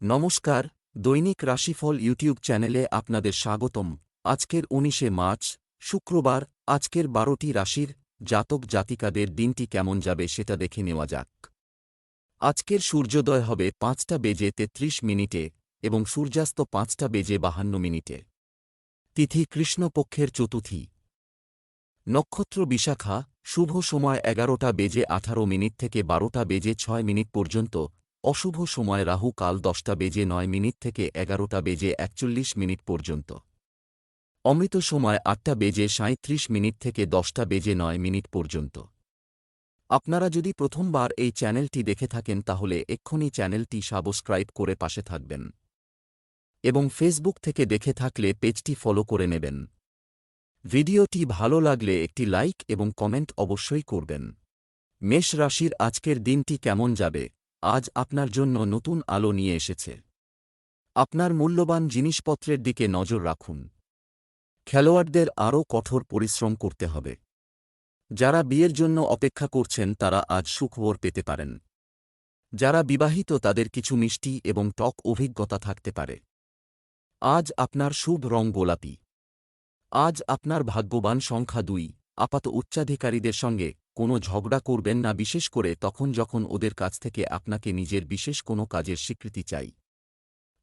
নমস্কার, দৈনিক রাশিফল ইউটিউব চ্যানেলে আপনাদের স্বাগতম। আজকের উনিশে মার্চ, শুক্রবার, আজকের বারোটি রাশির জাতক জাতিকাদের দিনটি কেমন যাবে সেটা দেখে নেওয়া যাক। আজকের সূর্যোদয় হবে পাঁচটা বেজে তেত্রিশ মিনিটে এবং সূর্যাস্ত পাঁচটা বেজে বাহান্ন মিনিটে। তিথি কৃষ্ণপক্ষের চতুর্থী। নক্ষত্র বিশাখা, শুভ সময় এগারোটা বেজে আঠারো মিনিট থেকে বারোটা বেজে ছয় মিনিট পর্যন্ত অশুভ সময় রাহু কাল দশটা বেজে নয় মিনিট থেকে এগারোটা বেজে একচল্লিশ মিনিট পর্যন্ত। অমৃত সময় আটটা বেজে সাঁত্রিশ মিনিট থেকে দশটা বেজে নয় মিনিট পর্যন্ত। আপনারা যদি প্রথমবার এই চ্যানেলটি দেখে থাকেন তাহলে এক্ষুনি চ্যানেলটি সাবস্ক্রাইব করে পাশে থাকবেন। এবং ফেসবুক থেকে দেখে থাকলে পেজটি ফলো করে নেবেন। ভিডিওটি ভালো লাগলে একটি লাইক এবং কমেন্ট অবশ্যই করবেন। মেষ রাশির আজকের দিনটি কেমন যাবে? আজ আপনার জন্য নতুন আলো নিয়ে এসেছে। আপনার মূল্যবান জিনিসপত্রের দিকে নজর রাখুন। খেলোয়াড়দের আরও কঠোর পরিশ্রম করতে হবে। যারা বিয়ের জন্য অপেক্ষা করছেন তারা আজ সুখবর পেতে পারেন। যারা বিবাহিত তাদের কিছু মিষ্টি এবং টক অভিজ্ঞতা থাকতে পারে। আজ আপনার শুভ রং গোলাপি। আজ আপনার ভাগ্যবান সংখ্যা দুই, আপাত উচ্চাধিকারীদের সঙ্গে কোনো ঝগড়া করবেন না, বিশেষ করে তখন যখন ওদের কাছ থেকে আপনাকে নিজের বিশেষ কোনো কাজের স্বীকৃতি চাই।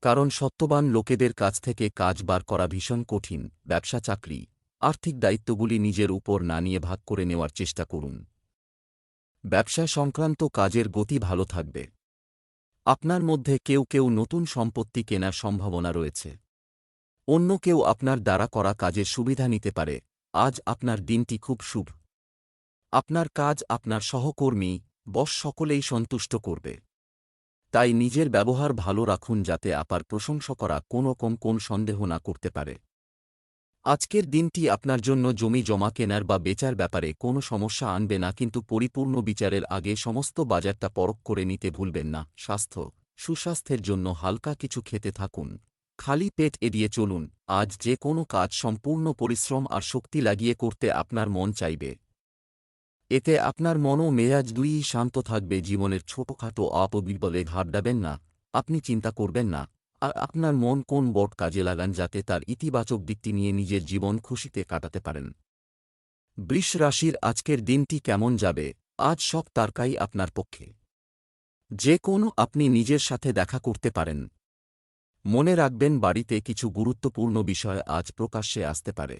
কারণ সত্যবান লোকেদের কাছ থেকে কাজ বার করা ভীষণ কঠিন, ব্যবসা, চাকরি। আর্থিক দায়িত্বগুলি নিজের উপর না নিয়ে ভাগ করে নেওয়ার চেষ্টা করুন। ব্যবসা সংক্রান্ত কাজের গতি ভালো থাকবে। আপনার মধ্যে কেউ কেউ নতুন সম্পত্তি কেনার সম্ভাবনা রয়েছে। অন্য কেউ আপনার দ্বারা করা কাজের সুবিধা নিতে পারে। আজ আপনার দিনটি খুব শুভ। আপনার কাজ আপনার সহকর্মী, বস সকলেই সন্তুষ্ট করবে। তাই নিজের ব্যবহার ভালো রাখুন যাতে আপার প্রশংসা করা কোনো কম কোন সন্দেহ না করতে পারে। আজকের দিনটি আপনার জন্য জমি জমা কেনার বা বেচার ব্যাপারে কোনো সমস্যা আনবে না কিন্তু পরিপূর্ণ বিচারের আগে সমস্ত বাজারটা পরখ করে নিতে ভুলবেন না। স্বাস্থ্য, সুস্বাস্থ্যের জন্য হালকা কিছু খেতে থাকুন। খালি পেট এড়িয়ে চলুন। আজ যে কোনো কাজ সম্পূর্ণ পরিশ্রম আর শক্তি লাগিয়ে করতে আপনার মন চাইবে। এতে আপনার মন ও মেজাজ দুইই শান্ত থাকবে, জীবনের ছোটখাটো অপবিবলে ঘাবড়াবেন না, আপনি চিন্তা করবেন না, আর আপনার মন কোন বট কাজে লাগান যাতে তার ইতিবাচক দিকটি নিয়ে নিজের জীবন খুশিতে কাটাতে পারেন। বৃষ রাশির আজকের দিনটি কেমন যাবে? আজ সব তারকাই আপনার পক্ষে। যে কোনো আপনি নিজের সাথে দেখা করতে পারেন। মনে রাখবেন বাড়িতে কিছু গুরুত্বপূর্ণ বিষয় আজ প্রকাশ্যে আসতে পারে।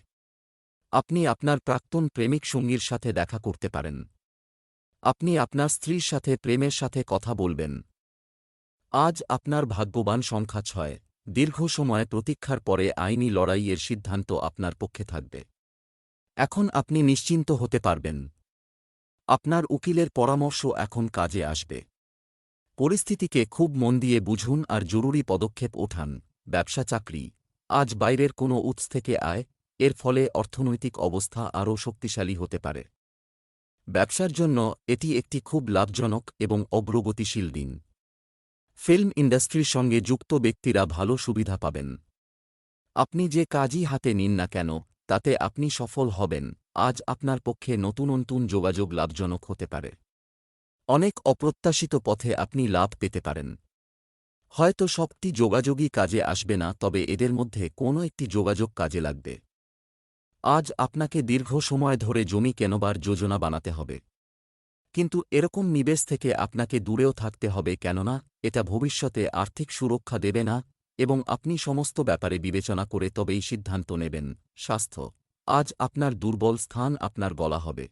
আপনি আপনার প্রাক্তন প্রেমিক সঙ্গীর সাথে দেখা করতে পারেন। আপনি আপনার স্ত্রীর সাথে প্রেমের সাথে কথা বলবেন। আজ আপনার ভাগ্যবান সংখ্যা ছয়। দীর্ঘ সময় প্রতীক্ষার পরে আইনি লড়াইয়ের সিদ্ধান্ত আপনার পক্ষে থাকবে। এখন আপনি নিশ্চিন্ত হতে পারবেন। আপনার উকিলের পরামর্শ এখন কাজে আসবে। পরিস্থিতিকে খুব মন দিয়ে বুঝুন আর জরুরি পদক্ষেপ ওঠান। ব্যবসা চাকরি আজ বাইরের কোনো উৎস থেকে আয়। এর ফলে অর্থনৈতিক অবস্থা আরও শক্তিশালী হতে পারে। ব্যবসার জন্য এটি একটি খুব লাভজনক এবং অগ্রগতিশীল দিন। ফিল্ম ইন্ডাস্ট্রির সঙ্গে যুক্ত ব্যক্তিরা ভালো সুবিধা পাবেন। আপনি যে কাজই হাতে নিন না কেন, তাতে আপনি সফল হবেন। আজ আপনার পক্ষে নতুন নতুন যোগাযোগ লাভজনক হতে পারে। অনেক অপ্রত্যাশিত পথে আপনি লাভ পেতে পারেন। হয়তো সবটি যোগাযোগই কাজে আসবে না, তবে এদের মধ্যে কোনো একটি যোগাযোগ কাজে লাগবে। আজ আপনাকে দীর্ঘ সময় ধরে জমি কেনবার যোজনা বানাতে হবে। কিন্তু এরকম নিবেশ থেকে আপনাকে দূরেও থাকতে হবে কেননা, এটা ভবিষ্যতে আর্থিক সুরক্ষা দেবে না এবং আপনি সমস্ত ব্যাপারে বিবেচনা করে তবেই সিদ্ধান্ত নেবেন। স্বাস্থ্য। আজ আপনার দুর্বল স্থান আপনার গলা হবে।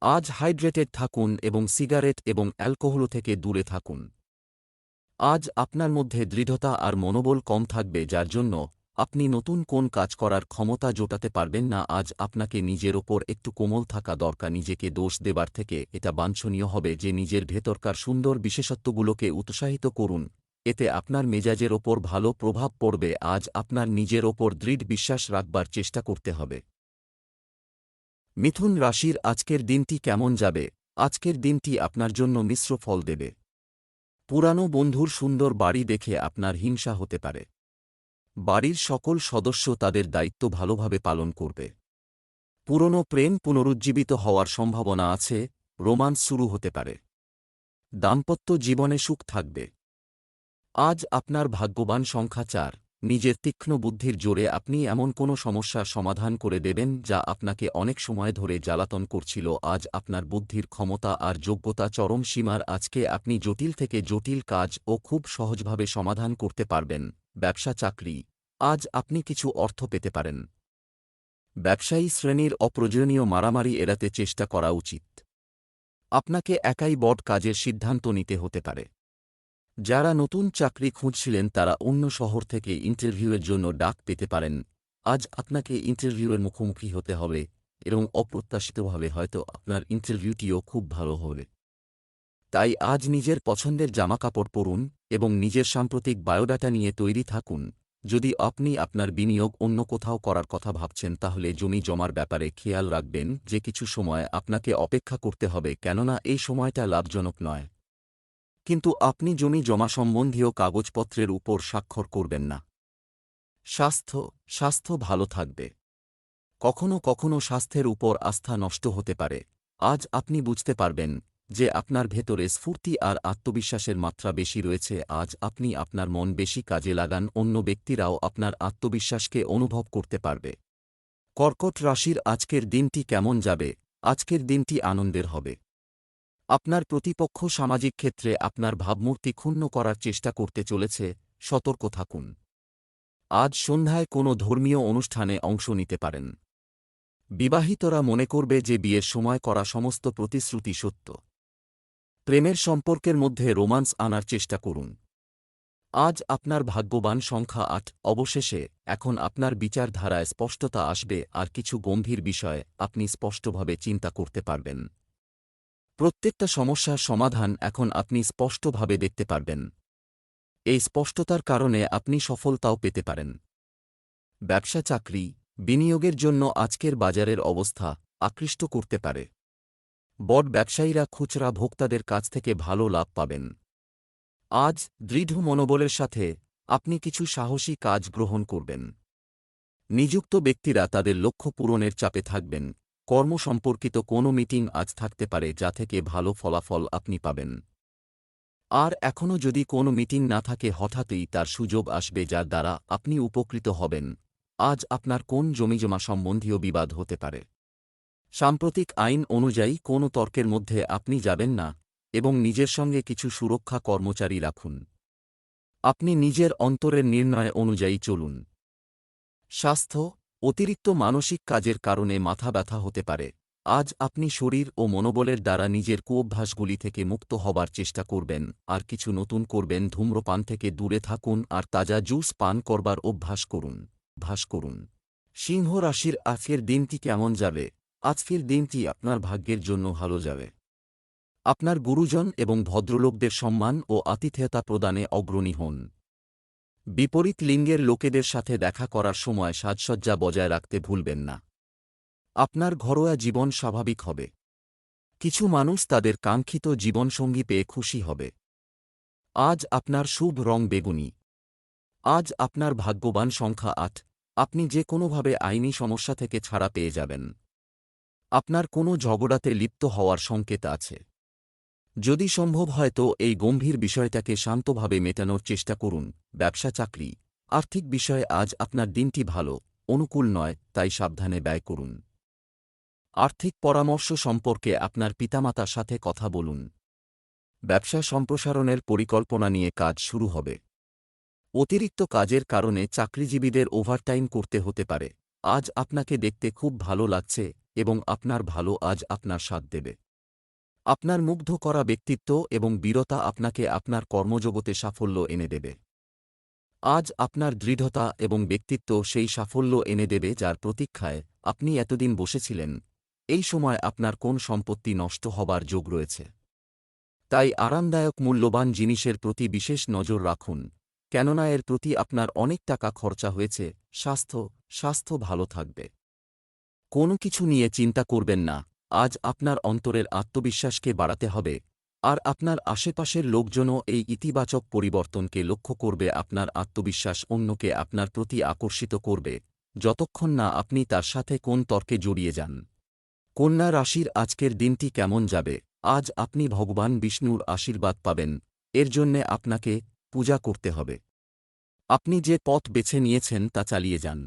আজ হাইড্রেটেড থাকুন এবং সিগারেট এবং অ্যালকোহল থেকে দূরে থাকুন। আজ আপনার মধ্যে দৃঢ়তা আর মনোবল কম থাকবে যার জন্য আপনি নতুন কোন কাজ করার ক্ষমতা জোটাতে পারবেন না, আজ আপনাকে নিজের ওপর একটু কোমল থাকা দরকার, নিজেকে দোষ দেবার থেকে এটা বাঞ্ছনীয় হবে যে নিজের ভেতরকার সুন্দর বিশেষত্বগুলোকে উৎসাহিত করুন। এতে আপনার মেজাজের ওপর ভালো প্রভাব পড়বে, আজ আপনার নিজের ওপর দৃঢ় বিশ্বাস রাখবার চেষ্টা করতে হবে। মিথুন রাশির আজকের দিনটি কেমন যাবে? আজকের দিনটি আপনার জন্য মিশ্র ফল দেবে। পুরানো বন্ধুর সুন্দর বাড়ি দেখে আপনার হিংসা হতে পারে। বাড়ির সকল সদস্য তাদের দায়িত্ব ভালোভাবে পালন করবে। পুরনো প্রেম পুনরুজ্জীবিত হওয়ার সম্ভাবনা আছে, রোমান্স শুরু হতে পারে। দাম্পত্য জীবনে সুখ থাকবে। আজ আপনার ভাগ্যবান সংখ্যা চার। নিজের তীক্ষ্ণ বুদ্ধির জোরে আপনি এমন কোনো সমস্যা সমাধান করে দেবেন যা আপনাকে অনেক সময় ধরে জ্বালাতন করছিল। আজ আপনার বুদ্ধির ক্ষমতা আর যোগ্যতা চরম সীমার। আজকে আপনি জটিল থেকে জটিল কাজ ও খুব সহজভাবে সমাধান করতে পারবেন। ব্যবসা চাকরি। আজ আপনি কিছু অর্থ পেতে পারেন। ব্যবসায়ী শ্রেণির অপ্রয়োজনীয় মারামারি এড়াতে চেষ্টা করা উচিত। আপনাকে একাই বট কাজের সিদ্ধান্ত নিতে হতে পারে। যারা নতুন চাকরি খুঁজছিলেন তারা অন্য শহর থেকে ইন্টারভিউয়ের জন্য ডাক পেতে পারেন। আজ আপনাকে ইন্টারভিউয়ের মুখোমুখি হতে হবে এবং অপ্রত্যাশিতভাবে হয়তো আপনার ইন্টারভিউটিও খুব ভালো হবে। তাই আজ নিজের পছন্দের জামাকাপড় পরুন এবং নিজের সাম্প্রতিক বায়োডাটা নিয়ে তৈরি থাকুন। যদি আপনি আপনার বিনিয়োগ অন্য কোথাও করার কথা ভাবছেন তাহলে জমি জমার ব্যাপারে খেয়াল রাখবেন যে কিছু সময় আপনাকে অপেক্ষা করতে হবে কেননা এই সময়টা লাভজনক নয়। কিন্তু আপনি জমি জমা সম্বন্ধীয় কাগজপত্রের উপর স্বাক্ষর করবেন না। স্বাস্থ্য স্বাস্থ্য ভালো থাকবে। কখনো কখনো স্বাস্থ্যের উপর আস্থা নষ্ট হতে পারে। আজ আপনি বুঝতে পারবেন যে আপনার ভেতরে স্ফূর্তি আর আত্মবিশ্বাসের মাত্রা বেশি রয়েছে। আজ আপনি আপনার মন বেশি কাজে লাগান, অন্য ব্যক্তিরাও আপনার আত্মবিশ্বাসকে অনুভব করতে পারবে। কর্কট রাশির আজকের দিনটি কেমন যাবে? আজকের দিনটি আনন্দের হবে। আপনার প্রতিপক্ষ সামাজিক ক্ষেত্রে আপনার ভাবমূর্তি ক্ষুণ্ণ করার চেষ্টা করতে চলেছে, সতর্ক থাকুন। আজ সন্ধ্যায় কোনো ধর্মীয় অনুষ্ঠানে অংশ নিতে পারেন। বিবাহিতরা মনে করবে যে বিয়ের সময় করা সমস্ত প্রতিশ্রুতি সত্য। প্রেমের সম্পর্কের মধ্যে রোমান্স আনার চেষ্টা করুন। আজ আপনার ভাগ্যবান সংখ্যা আট, অবশেষে এখন আপনার বিচারধারায় স্পষ্টতা আসবে আর কিছু গম্ভীর বিষয় আপনি স্পষ্টভাবে চিন্তা করতে পারবেন। প্রত্যেকটা সমস্যার সমাধান এখন আপনি স্পষ্টভাবে দেখতে পারবেন। এই স্পষ্টতার কারণে আপনি সফলতাও পেতে পারেন। ব্যবসা চাকরি, বিনিয়োগের জন্য আজকের বাজারের অবস্থা আকৃষ্ট করতে পারে। বট ব্যবসায়ীরা খুচরা ভোক্তাদের কাছ থেকে ভালো লাভ পাবেন। আজ দৃঢ় মনোবলের সাথে আপনি কিছু সাহসী কাজ গ্রহণ করবেন। নিযুক্ত ব্যক্তিরা তাদের লক্ষ্য পূরণের চাপে থাকবেন। কর্ম সম্পর্কিত কোনো মিটিং আজ থাকতে পারে যা থেকে ভালো ফলাফল আপনি পাবেন। আর এখনও যদি কোনো মিটিং না থাকে, হঠাৎই তার সুযোগ আসবে যার দ্বারা আপনি উপকৃত হবেন। আজ আপনার কোন জমিজমা সম্বন্ধীয় বিবাদ হতে পারে? সাম্প্রতিক আইন অনুযায়ী কোনো তর্কের মধ্যে আপনি যাবেন না এবং নিজের সঙ্গে কিছু সুরক্ষা কর্মচারী রাখুন। আপনি নিজের অন্তরের নির্ণয় অনুযায়ী চলুন। স্বাস্থ্য অতিরিক্ত মানসিক কাজের কারণে মাথা ব্যথা হতে পারে। আজ আপনি শরীর ও মনোবলের দ্বারা নিজের কুঅভ্যাসগুলি থেকে মুক্ত হবার চেষ্টা করবেন, আর কিছু নতুন করবেন ধূম্রপান থেকে দূরে থাকুন আর তাজা জুস পান করবার অভ্যাস করুন। ভাস করুন। সিংহ রাশির আজকের দিনটি কেমন যাবে? আজকের দিনটি আপনার ভাগ্যের জন্য ভালো যাবে। আপনার গুরুজন এবং ভদ্রলোকদের সম্মান ও আতিথেয়তা প্রদানে অগ্রণী হন। বিপরীত লিঙ্গের লোকেদের সাথে দেখা করার সময় সাজসজ্জা বজায় রাখতে ভুলবেন না। আপনার ঘরোয়া জীবন স্বাভাবিক হবে। কিছু মানুষ তাদের কাঙ্ক্ষিত জীবনসঙ্গী পেয়ে খুশি হবে। আজ আপনার শুভ রং বেগুনি। আজ আপনার ভাগ্যবান সংখ্যা আট। আপনি যে কোনোভাবে আইনি সমস্যা থেকে ছাড়া পেয়ে যাবেন। আপনার কোনো ঝগড়াতে লিপ্ত হওয়ার সংকেত আছে। যদি সম্ভব হয় তো এই গম্ভীর বিষয়টাকে শান্তভাবে মেটানোর চেষ্টা করুন। ব্যবসা চাকরি। আর্থিক বিষয়ে আজ আপনার দিনটি ভালো, অনুকূল নয়, তাই সাবধানে ব্যয় করুন। আর্থিক পরামর্শ সম্পর্কে আপনার পিতামাতার সাথে কথা বলুন। ব্যবসা সম্প্রসারণের পরিকল্পনা নিয়ে কাজ শুরু হবে। অতিরিক্ত কাজের কারণে চাকরিজীবীদের ওভারটাইম করতে হতে পারে। আজ আপনাকে দেখতে খুব ভালো লাগছে এবং আপনার ভালো আজ আপনার সাথ দেবে। আপনার মুগ্ধ করা ব্যক্তিত্ব এবং বীরতা আপনাকে আপনার কর্মজগতে সাফল্য এনে দেবে। আজ আপনার দৃঢ়তা এবং ব্যক্তিত্ব সেই সাফল্য এনে দেবে যার প্রতীক্ষায় আপনি এতদিন বসেছিলেন। এই সময় আপনার কোন সম্পত্তি নষ্ট হবার যোগ রয়েছে। তাই আরামদায়ক মূল্যবান জিনিসের প্রতি বিশেষ নজর রাখুন, কেননা এর প্রতি আপনার অনেক টাকা খরচা হয়েছে, স্বাস্থ্য স্বাস্থ্য ভালো থাকবে। কোনো কিছু নিয়ে চিন্তা করবেন না, আজ আপনার অন্তরের আত্মবিশ্বাসকে বাড়াতে হবে। আর আপনার আশেপাশের লোকজনও এই ইতিবাচক পরিবর্তনকে লক্ষ্য করবে, আপনার আত্মবিশ্বাস অন্যকে আপনার প্রতি আকর্ষিত করবে। যতক্ষণ না আপনি তার সাথে কোন তর্কে জড়িয়ে যান। কন্যা রাশির আজকের দিনটি কেমন যাবে? আজ আপনি ভগবান বিষ্ণুর আশীর্বাদ পাবেন। এর জন্যে আপনাকে পূজা করতে হবে। আপনি যে পথ বেছে নিয়েছেন তা চালিয়ে যান।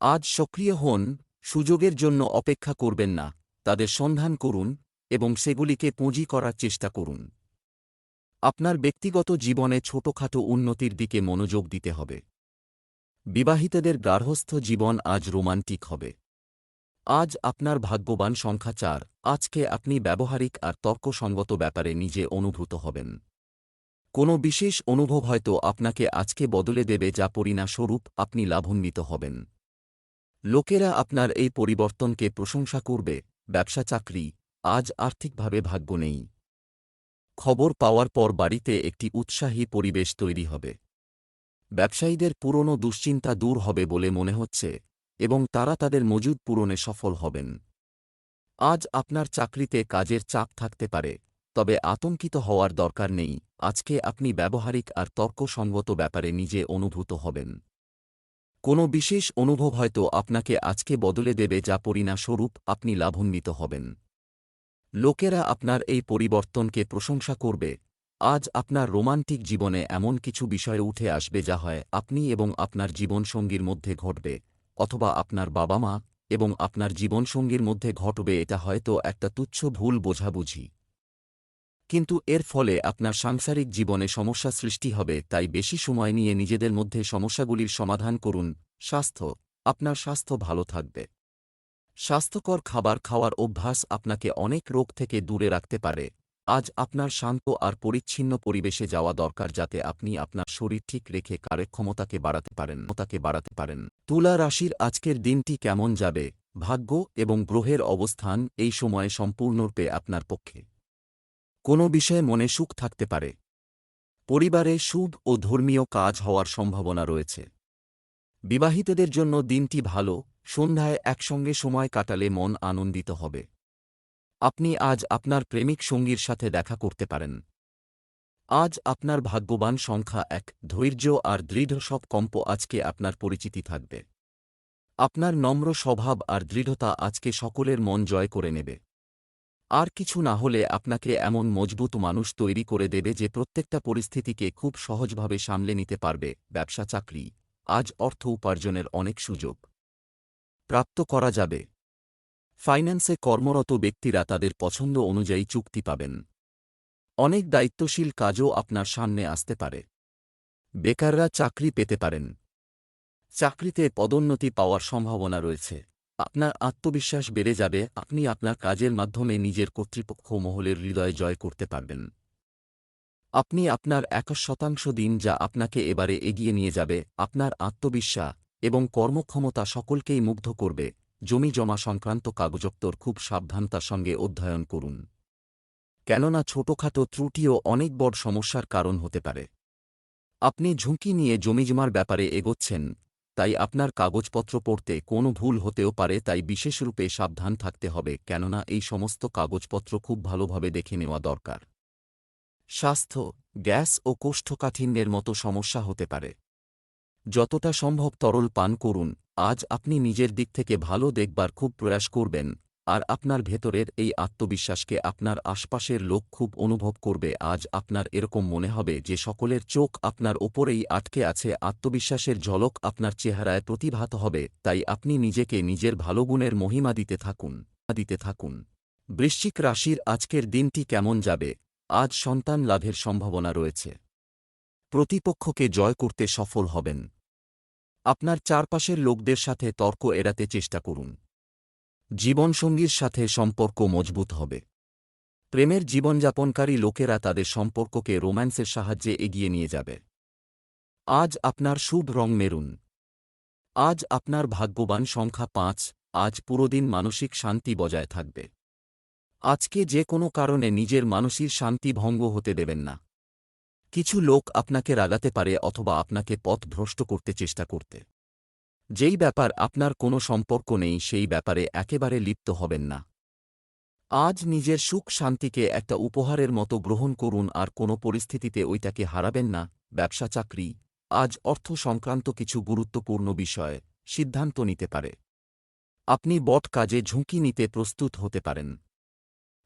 আজ সক্রিয় হন, সুযোগের জন্য অপেক্ষা করবেন না। তাদের সন্ধান করুন এবং সেগুলিকে পুঁজি করার চেষ্টা করুন। আপনার ব্যক্তিগত জীবনে ছোটখাটো উন্নতির দিকে মনোযোগ দিতে হবে। বিবাহিতদের গার্হস্থ জীবন আজ রোমান্টিক হবে। আজ আপনার ভাগ্যবান সংখ্যা চার, আজকে আপনি ব্যবহারিক আর তর্কসঙ্গত ব্যাপারে নিজে অনুভূত হবেন। কোনো বিশেষ অনুভব হয়তো আপনাকে আজকে বদলে দেবে যা পরিণাস্বরূপ আপনি লাভান্বিত হবেন। লোকেরা আপনার এই পরিবর্তনকে প্রশংসা করবে, ব্যবসা চাকরি আজ আর্থিকভাবে ভাগ্য নেই। খবর পাওয়ার পর বাড়িতে একটি উৎসাহী পরিবেশ তৈরি হবে। ব্যবসায়ীদের পুরনো দুশ্চিন্তা দূর হবে বলে মনে হচ্ছে এবং তারা তাদের মজুদ পূরণে সফল হবেন। আজ আপনার চাকরিতে কাজের চাপ থাকতে পারে, তবে আতঙ্কিত হওয়ার দরকার নেই। আজকে আপনি ব্যবহারিক আর তর্কসঙ্গত ব্যাপারে নিজে অনুভূত হবেন। কোনো বিশেষ অনুভব হয়তো আপনাকে আজকে বদলে দেবে যা পরিণাস্বরূপ আপনি লাভান্বিত হবেন। লোকেরা আপনার এই পরিবর্তনকে প্রশংসা করবে। আজ আপনার রোমান্টিক জীবনে এমন কিছু বিষয় উঠে আসবে যা হয় আপনি এবং আপনার জীবনসঙ্গীর মধ্যে ঘটবে, অথবা আপনার বাবা মা এবং আপনার জীবনসঙ্গীর মধ্যে ঘটবে এটা হয়তো একটা তুচ্ছ ভুল বোঝাবুঝি। কিন্তু এর ফলে আপনার সাংসারিক জীবনে সমস্যা সৃষ্টি হবে, তাই বেশি সময় নিয়ে নিজেদের মধ্যে সমস্যাগুলির সমাধান করুন। স্বাস্থ্য, আপনার স্বাস্থ্য ভালো থাকবে। স্বাস্থ্যকর খাবার খাওয়ার অভ্যাস আপনাকে অনেক রোগ থেকে দূরে রাখতে পারে। আজ আপনার শান্ত আর পরিচ্ছিন্ন পরিবেশে যাওয়া দরকার যাতে আপনি আপনার শরীর ঠিক রেখে কার্যক্ষমতাকে বাড়াতে পারেন মতাকে বাড়াতে পারেন। তুলা রাশির আজকের দিনটি কেমন যাবে? ভাগ্য এবং গ্রহের অবস্থান এই সময়ে সম্পূর্ণরূপে আপনার পক্ষে। কোনো বিষয়ে মনে সুখ থাকতে পারে। পরিবারে শুভ ও ধর্মীয় কাজ হওয়ার সম্ভাবনা রয়েছে। বিবাহিতদের জন্য দিনটি ভালো সন্ধ্যায় একসঙ্গে সময় কাটালে মন আনন্দিত হবে। আপনি আজ আপনার প্রেমিক সঙ্গীর সাথে দেখা করতে পারেন। আজ আপনার ভাগ্যবান সংখ্যা এক, ধৈর্য আর দৃঢ় সব কম্প আজকে আপনার পরিচিতি থাকবে। আপনার নম্র স্বভাব আর দৃঢ়তা আজকে সকলের মন জয় করে নেবে। আর কিছু না হলে আপনাকে এমন মজবুত মানুষ তৈরি করে দেবে যে প্রত্যেকটা পরিস্থিতিকে খুব সহজভাবে সামলে নিতে পারবে। ব্যবসা, চাকরি, আজ অর্থ উপার্জনের অনেক সুযোগ। প্রাপ্ত করা যাবে। ফাইন্যান্সে কর্মরত ব্যক্তিরা তাদের পছন্দ অনুযায়ী চুক্তি পাবেন। অনেক দায়িত্বশীল কাজও আপনার সামনে আসতে পারে। বেকাররা চাকরি পেতে পারেন। চাকরিতে পদোন্নতি পাওয়ার সম্ভাবনা রয়েছে। আপনার আত্মবিশ্বাস বেড়ে যাবে, আপনি আপনার কাজের মাধ্যমে নিজের কর্তৃপক্ষ মহলের হৃদয় জয় করতে পারবেন। আপনি আপনার এক শতাংশ দিন যা আপনাকে এবারে এগিয়ে নিয়ে যাবে, আপনার আত্মবিশ্বাস এবং কর্মক্ষমতা সকলকেই মুগ্ধ করবে। জমি জমা সংক্রান্ত কাগজপত্র খুব সাবধানতার সঙ্গে অধ্যয়ন করুন। কেননা ছোটখাটো ত্রুটিও অনেক বড় সমস্যার কারণ হতে পারে। আপনি ঝুঁকি নিয়ে জমিজমার ব্যাপারে এগোচ্ছেন, তাই আপনার কাগজপত্র পড়তে কোনো ভুল হতেও পারে, তাই বিশেষরূপে সাবধান থাকতে হবে, কেননা এই সমস্ত কাগজপত্র খুব ভালোভাবে দেখে নেওয়া দরকার। স্বাস্থ্য, গ্যাস ও কোষ্ঠকাঠিন্যের মতো সমস্যা হতে পারে। যতটা সম্ভব তরল পান করুন, আজ আপনি নিজের দিক থেকে ভালো দেখবার খুব প্রয়াস করবেন, আর আপনার ভেতরের এই আত্মবিশ্বাসকে আপনার আশপাশের লোক খুব অনুভব করবে, আজ আপনার এরকম মনে হবে যে সকলের চোখ আপনার ওপরেই আটকে আছে, আত্মবিশ্বাসের ঝলক আপনার চেহারায় প্রতিভাত হবে, তাই আপনি নিজেকে নিজের ভালো গুণের মহিমা দিতে থাকুন দিতে থাকুন। বৃশ্চিক রাশির আজকের দিনটি কেমন যাবে? আজ সন্তান লাভের সম্ভাবনা রয়েছে। প্রতিপক্ষকে জয় করতে সফল হবেন। আপনার চারপাশের লোকদের সাথে তর্ক এড়াতে চেষ্টা করুন। জীবনসঙ্গীর সাথে সম্পর্ক মজবুত হবে। প্রেমের জীবনযাপনকারী লোকেরা তাদের সম্পর্ককে রোম্যান্সের সাহায্যে এগিয়ে নিয়ে যাবে। আজ আপনার শুভ রং মেরুন। আজ আপনার ভাগ্যবান সংখ্যা পাঁচ, আজ পুরোদিন মানসিক শান্তি বজায় থাকবে। আজকে যে কোনো কারণে নিজের মানসিক শান্তি ভঙ্গ হতে দেবেন না। কিছু লোক আপনাকে রাগাতে পারে অথবা আপনাকে পথ ভ্রষ্ট করতে চেষ্টা করতে। যেই ব্যাপার আপনার কোনো সম্পর্ক নেই, সেই ব্যাপারে একেবারে লিপ্ত হবেন না। আজ নিজের সুখ শান্তিকে একটা উপহারের মতো গ্রহণ করুন আর কোনো পরিস্থিতিতে ওইটাকে হারাবেন না। ব্যবসা, চাকরি, আজ অর্থ সংক্রান্ত কিছু গুরুত্বপূর্ণ বিষয়, সিদ্ধান্ত নিতে পারে। আপনি বট কাজে ঝুঁকি নিতে প্রস্তুত হতে পারেন।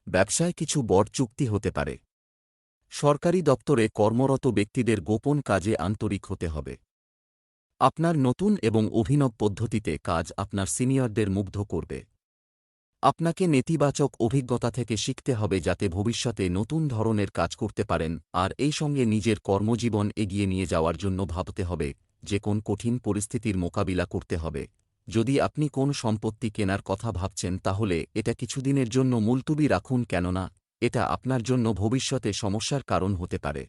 ব্যবসায় কিছু বড় চুক্তি হতে পারে। সরকারি দপ্তরে কর্মরত ব্যক্তিদের গোপন কাজে আন্তরিক হতে হবে। আপনার নতুন এবং অভিনব পদ্ধতিতে কাজ আপনার সিনিয়রদের মুগ্ধ করবে। আপনাকে নেতিবাচক অভিজ্ঞতা থেকে শিখতে হবে যাতে ভবিষ্যতে নতুন ধরনের কাজ করতে পারেন আর এই সঙ্গে নিজের কর্মজীবন এগিয়ে নিয়ে যাওয়ার জন্য ভাবতে হবে, যে কোন কঠিন পরিস্থিতির মোকাবিলা করতে হবে। যদি আপনি কোন সম্পত্তি কেনার কথা ভাবছেন তাহলে এটা কিছুদিনের জন্য মুলতুবি রাখুন কেননা এটা আপনার জন্য ভবিষ্যতে সমস্যার কারণ হতে পারে।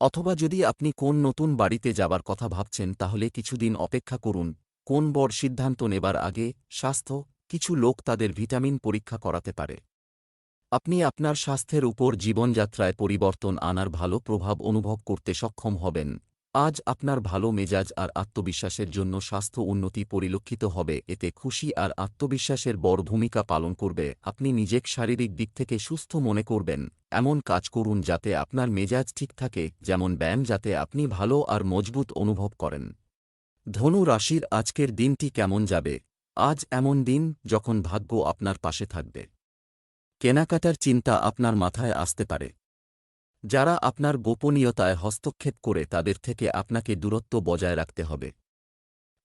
অথবা যদি আপনি কোন নতুন বাড়িতে যাবার কথা ভাবছেন, তাহলে কিছুদিন অপেক্ষা করুন। কোন বড় সিদ্ধান্ত নেবার আগে স্বাস্থ্য, কিছু লোক তাদের ভিটামিন পরীক্ষা করাতে পারে। আপনি আপনার স্বাস্থ্যের উপর জীবনযাত্রায় পরিবর্তন আনার ভালো প্রভাব অনুভব করতে সক্ষম হবেন। আজ আপনার ভালো মেজাজ আর আত্মবিশ্বাসের জন্য স্বাস্থ্য উন্নতি পরিলক্ষিত হবে, এতে খুশি আর আত্মবিশ্বাসের বড় ভূমিকা পালন করবে, আপনি নিজেক শারীরিক দিক থেকে সুস্থ মনে করবেন, এমন কাজ করুন যাতে আপনার মেজাজ ঠিক থাকে, যেমন ব্যায়াম যাতে আপনি ভালো আর মজবুত অনুভব করেন। ধনু রাশির আজকের দিনটি কেমন যাবে? আজ এমন দিন যখন ভাগ্য আপনার পাশে থাকবে। কেনাকাটার চিন্তা আপনার মাথায় আসতে পারে। যারা আপনার গোপনীয়তায় হস্তক্ষেপ করে তাদের থেকে আপনাকে দূরত্ব বজায় রাখতে হবে।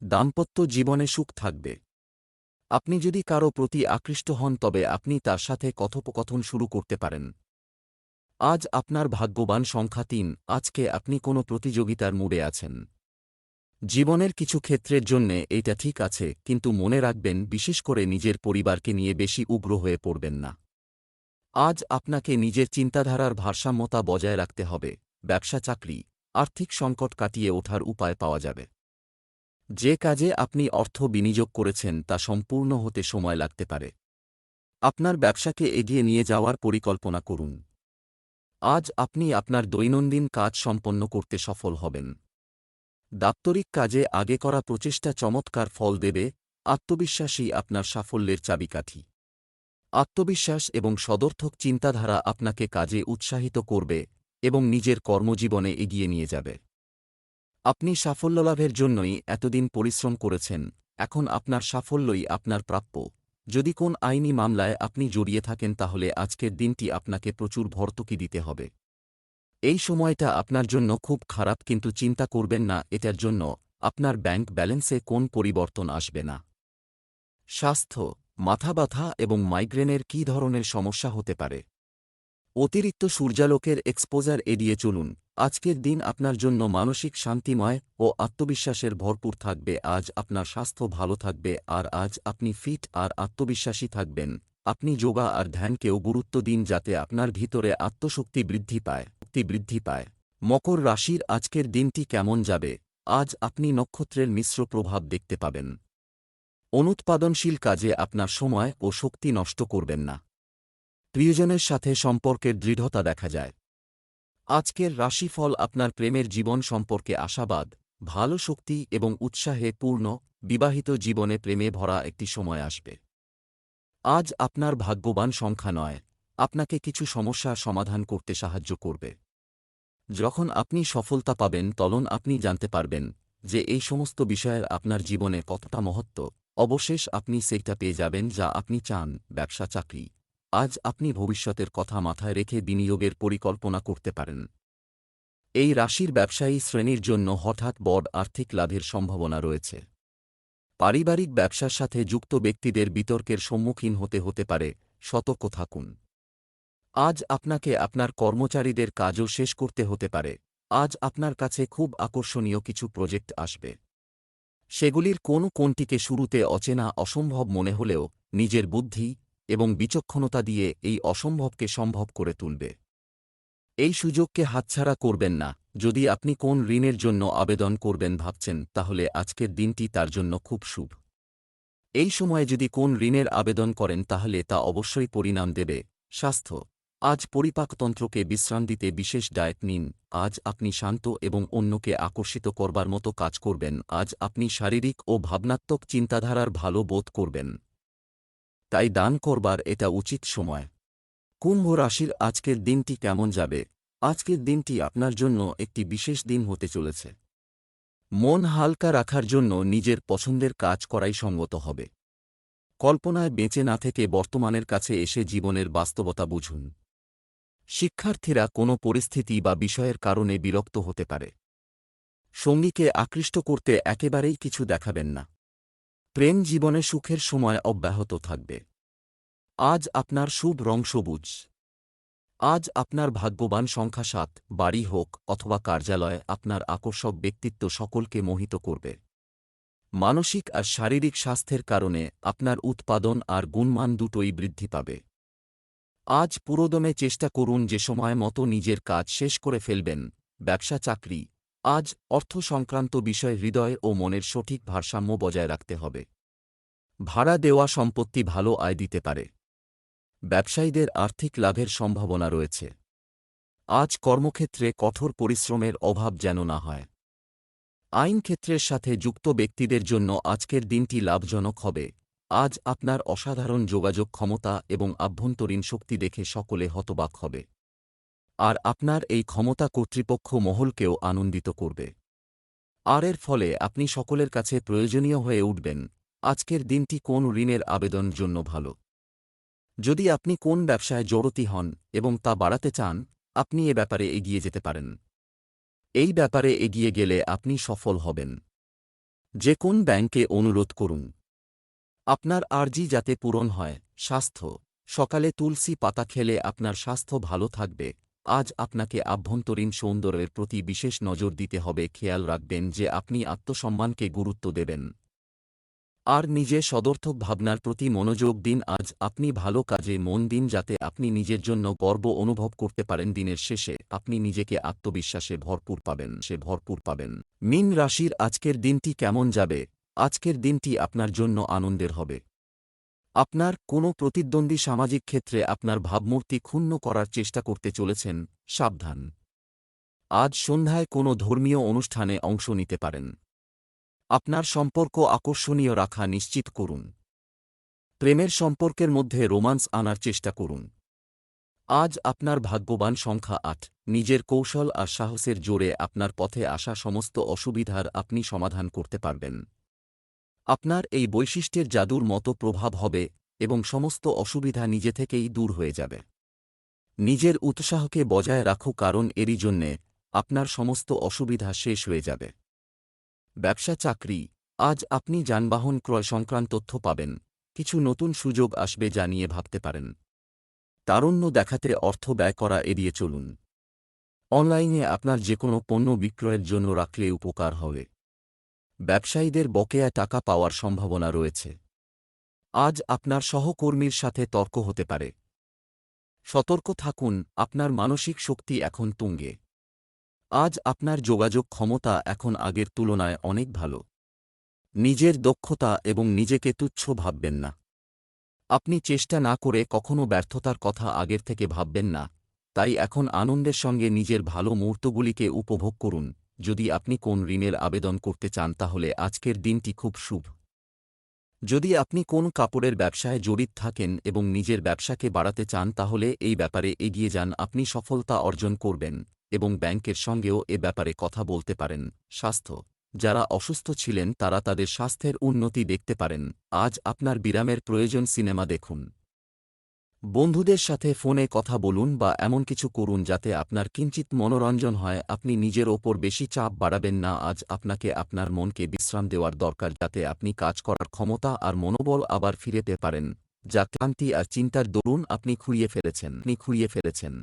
দাম্পত্য জীবনে সুখ থাকবে। আপনি যদি কারও প্রতি আকৃষ্ট হন, তবে আপনি তার সাথে কথোপকথন শুরু করতে পারেন। আজ আপনার ভাগ্যবান সংখ্যা তিন, আজকে আপনি কোনো প্রতিযোগিতার মুডে আছেন। জীবনের কিছু ক্ষেত্রের জন্যে এইটা ঠিক আছে, কিন্তু মনে রাখবেন, বিশেষ করে নিজের পরিবারকে নিয়ে বেশি উগ্র হয়ে পড়বেন না। আজ আপনাকে নিজের চিন্তাধারার ভারসাম্যতা বজায় রাখতে হবে, ব্যবসা চাকরি, আর্থিক সংকট কাটিয়ে ওঠার উপায় পাওয়া যাবে। যে কাজে আপনি অর্থ বিনিয়োগ করেছেন তা সম্পূর্ণ হতে সময় লাগতে পারে। আপনার ব্যবসাকে এগিয়ে নিয়ে যাওয়ার পরিকল্পনা করুন। আজ আপনি আপনার দৈনন্দিন কাজ সম্পন্ন করতে সফল হবেন। দাপ্তরিক কাজে আগে করা প্রচেষ্টা চমৎকার ফল দেবে, আত্মবিশ্বাসী আপনার সাফল্যের চাবিকাঠি। আত্মবিশ্বাস এবং সদর্থক চিন্তাধারা আপনাকে কাজে উৎসাহিত করবে এবং নিজের কর্মজীবনে এগিয়ে নিয়ে যাবে। আপনি সাফল্য লাভের জন্যই এতদিন পরিশ্রম করেছেন, এখন আপনার সাফল্যই আপনার প্রাপ্য। যদি কোন আইনি মামলায় আপনি জড়িয়ে থাকেন তাহলে আজকের দিনটি আপনাকে প্রচুর ভর্তুকি দিতে হবে। এই সময়টা আপনার জন্য খুব খারাপ কিন্তু চিন্তা করবেন না, এটার জন্য আপনার ব্যাংক ব্যালেন্সে কোন পরিবর্তন আসবে না। স্বাস্থ্য মাথা ব্যথা এবং মাইগ্রেনের কী ধরনের সমস্যা হতে পারে? অতিরিক্ত সূর্যালোকের এক্সপোজার এড়িয়ে চলুন। আজকের দিন আপনার জন্য মানসিক শান্তিময় ও আত্মবিশ্বাসের ভরপুর থাকবে। আজ আপনার স্বাস্থ্য ভালো থাকবে আর আজ আপনি ফিট আর আত্মবিশ্বাসী থাকবেন। আপনি যোগা আর ধ্যানকেও গুরুত্ব দিন যাতে আপনার ভিতরে আত্মশক্তি বৃদ্ধি পায়। বৃদ্ধি পায়। মকর রাশির আজকের দিনটি কেমন যাবে? আজ আপনি নক্ষত্রের মিশ্র প্রভাব দেখতে পাবেন। অনুৎপাদনশীল কাজে আপনার সময় ও শক্তি নষ্ট করবেন না। প্রিয়জনের সাথে সম্পর্কের দৃঢ়তা দেখা যায়। আজকের রাশিফল আপনার প্রেমের জীবন সম্পর্কে আশাবাদ, ভালো শক্তি এবং উৎসাহে পূর্ণ, বিবাহিত জীবনে প্রেমে ভরা একটি সময় আসবে। আজ আপনার ভাগ্যবান সংখ্যা নয়, আপনাকে কিছু সমস্যার সমাধান করতে সাহায্য করবে। যখন আপনি সফলতা পাবেন তখন আপনি জানতে পারবেন যে এই সমস্ত বিষয়ের আপনার জীবনে কতটা মহত্ব অবশেষ আপনি সেইটা পেয়ে যাবেন যা আপনি চান, ব্যবসা, চাকরি। আজ আপনি ভবিষ্যতের কথা মাথায় রেখে বিনিয়োগের পরিকল্পনা করতে পারেন। এই রাশির ব্যবসায়ী শ্রেণির জন্য হঠাৎ বড় আর্থিক লাভের সম্ভাবনা রয়েছে। পারিবারিক ব্যবসার সাথে যুক্ত ব্যক্তিদের বিতর্কের সম্মুখীন হতে হতে পারে, সতর্ক থাকুন। আজ আপনাকে আপনার কর্মচারীদের কাজও শেষ করতে হতে পারে। আজ আপনার কাছে খুব আকর্ষণীয় কিছু প্রজেক্ট আসবে। সেগুলির কোন কোনটিকে শুরুতে অচেনা অসম্ভব মনে হলেও নিজের বুদ্ধি এবং বিচক্ষণতা দিয়ে এই অসম্ভবকে সম্ভব করে তুলবে। এই সুযোগকে হাতছাড়া করবেন না। যদি আপনি কোন ঋণের জন্য আবেদন করবেন ভাবছেন, তাহলে আজকের দিনটি তার জন্য খুব শুভ। এই সময়ে যদি কোন ঋণের আবেদন করেন, তাহলে তা অবশ্যই পরিণাম দেবে। স্বাস্থ্য আজ পরিপাকতন্ত্রকে বিশ্রাম দিতে বিশেষ ডায়েট নিন। আজ আপনি শান্ত এবং অন্যকে আকর্ষিত করবার মতো কাজ করবেন। আজ আপনি শারীরিক ও ভাবনাত্মক চিন্তাধারার ভালো বোধ করবেন। তাই দান করবার এটা উচিত সময়। কুম্ভ রাশির আজকের দিনটি কেমন যাবে? আজকের দিনটি আপনার জন্য একটি বিশেষ দিন হতে চলেছে। মন হালকা রাখার জন্য নিজের পছন্দের কাজ করাই সঙ্গত হবে। কল্পনায় বেঁচে না থেকে বর্তমানের কাছে এসে জীবনের বাস্তবতা বুঝুন। শিক্ষার্থীরা কোনো পরিস্থিতি বা বিষয়ের কারণে বিরক্ত হতে পারে। সঙ্গীকে আকৃষ্ট করতে একেবারেই কিছু দেখাবেন না। প্রেম জীবনে সুখের সময় অব্যাহত থাকবে। আজ আপনার শুভ রং সবুজ। আজ আপনার ভাগ্যবান সংখ্যা সাত, বাড়ি হোক অথবা কার্যালয় আপনার আকর্ষক ব্যক্তিত্ব সকলকে মোহিত করবে। মানসিক আর শারীরিক স্বাস্থ্যের কারণে আপনার উৎপাদন আর গুণমান দুটোই বৃদ্ধি পাবে। আজ পুরোদমে চেষ্টা করুন যে সময় মতো নিজের কাজ শেষ করে ফেলবেন। ব্যবসা, চাকরি। আজ অর্থ সংক্রান্ত বিষয় হৃদয় ও মনের সঠিক ভারসাম্য বজায় রাখতে হবে। ভাড়া দেওয়া সম্পত্তি ভালো আয় দিতে পারে। ব্যবসায়ীদের আর্থিক লাভের সম্ভাবনা রয়েছে। আজ কর্মক্ষেত্রে কঠোর পরিশ্রমের অভাব যেন না হয়। আইন ক্ষেত্রের সাথে যুক্ত ব্যক্তিদের জন্য আজকের দিনটি লাভজনক হবে। আজ আপনার অসাধারণ যোগাযোগ ক্ষমতা এবং আভ্যন্তরীণ শক্তি দেখে সকলে হতবাক হবে। আর আপনার এই ক্ষমতা কর্তৃপক্ষ মহলকেও আনন্দিত করবে। আর এর ফলে আপনি সকলের কাছে প্রয়োজনীয় হয়ে উঠবেন। আজকের দিনটি কোন ঋণের আবেদন জন্য ভালো? যদি আপনি কোন ব্যবসায় জড়তি হন এবং তা বাড়াতে চান, আপনি এ ব্যাপারে এগিয়ে যেতে পারেন। এই ব্যাপারে এগিয়ে গেলে আপনি সফল হবেন। যে কোন ব্যাংকে অনুরোধ করুন। আপনার আর্জি যাতে পূরণ হয়, স্বাস্থ্য। সকালে তুলসী পাতা খেলে আপনার স্বাস্থ্য ভালো থাকবে। আজ আপনাকে আভ্যন্তরীণ সৌন্দর্যের প্রতি বিশেষ নজর দিতে হবে। খেয়াল রাখবেন যে আপনি আত্মসম্মানকে গুরুত্ব দেবেন। আর নিজে সদর্থক ভাবনার প্রতি মনোযোগ দিন। আজ আপনি ভালো কাজে মন দিন যাতে আপনি নিজের জন্য গর্ব অনুভব করতে পারেন। দিনের শেষে আপনি নিজেকে আত্মবিশ্বাসে ভরপুর পাবেন, সে ভরপুর পাবেন। মিন রাশির আজকের দিনটি কেমন যাবে? আজকের দিনটি আপনার জন্য আনন্দের হবে। আপনার কোনো প্রতিদ্বন্দ্বী সামাজিক ক্ষেত্রে আপনার ভাবমূর্তি ক্ষুণ্ণ করার চেষ্টা করতে চলেছেন, সাবধান। আজ সন্ধ্যায় কোনো ধর্মীয় অনুষ্ঠানে অংশ নিতে পারেন। আপনার সম্পর্ক আকর্ষণীয় রাখা নিশ্চিত করুন। প্রেমের সম্পর্কের মধ্যে রোমান্স আনার চেষ্টা করুন। আজ আপনার ভাগ্যবান সংখ্যা আট, নিজের কৌশল আর সাহসের জোরে আপনার পথে আসা সমস্ত অসুবিধার আপনি সমাধান করতে পারবেন। আপনার এই বৈশিষ্ট্যের জাদুর মতো প্রভাব হবে এবং সমস্ত অসুবিধা নিজে থেকেই দূর হয়ে যাবে। নিজের উৎসাহকে বজায় রাখো কারণ এরই জন্যে আপনার সমস্ত অসুবিধা শেষ হয়ে যাবে। ব্যবসা চাকরি। আজ আপনি যানবাহন ক্রয় সংক্রান্ত তথ্য পাবেন। কিছু নতুন সুযোগ আসবে যা নিয়ে ভাবতে পারেন। তারুণ্য দেখাতে অর্থ ব্যয় করা এড়িয়ে চলুন। অনলাইনে আপনার যে কোনো পণ্য বিক্রয়ের জন্য রাখলে উপকার হবে। ব্যবসায়ীদের বকেয়া টাকা পাওয়ার সম্ভাবনা রয়েছে। আজ আপনার সহকর্মীর সাথে তর্ক হতে পারে। সতর্ক থাকুন, আপনার মানসিক শক্তি এখন তুঙ্গে। আজ আপনার যোগাযোগ ক্ষমতা এখন আগের তুলনায় অনেক ভালো। নিজের দক্ষতা এবং নিজেকে তুচ্ছ ভাববেন না। আপনি চেষ্টা না করে কখনো ব্যর্থতার কথা আগের থেকে ভাববেন না। তাই এখন আনন্দের সঙ্গে নিজের ভালো মুহূর্তগুলিকে উপভোগ করুন। যদি আপনি কোন ঋণের আবেদন করতে চান তাহলে আজকের দিনটি খুব শুভ। যদি আপনি কোন কাপড়ের ব্যবসায় জড়িত থাকেন এবং নিজের ব্যবসাকে বাড়াতে চান তাহলে এই ব্যাপারে এগিয়ে যান, আপনি সফলতা অর্জন করবেন এবং ব্যাংকের সঙ্গেও এ ব্যাপারে কথা বলতে পারেন। স্বাস্থ্য। যারা অসুস্থ ছিলেন তারা তাদের স্বাস্থ্যের উন্নতি দেখতে পারেন। আজ আপনার বিরামের প্রয়োজন সিনেমা দেখুন। বন্ধুদের সাথে ফোনে কথা বলুন বা এমন কিছু করুন যাতে আপনার কিঞ্চিত মনোরঞ্জন হয়, আপনি নিজের ওপর বেশি চাপ বাড়াবেন না, আজ আপনাকে আপনার মনকে বিশ্রাম দেওয়ার দরকার যাতে আপনি কাজ করার ক্ষমতা আর মনোবল আবার ফিরেতে পারেন। যা ক্লান্তি আর চিন্তার দরুন আপনি খুঁড়িয়ে ফেলেছেন, আপনি খুঁড়িয়ে ফেলেছেন।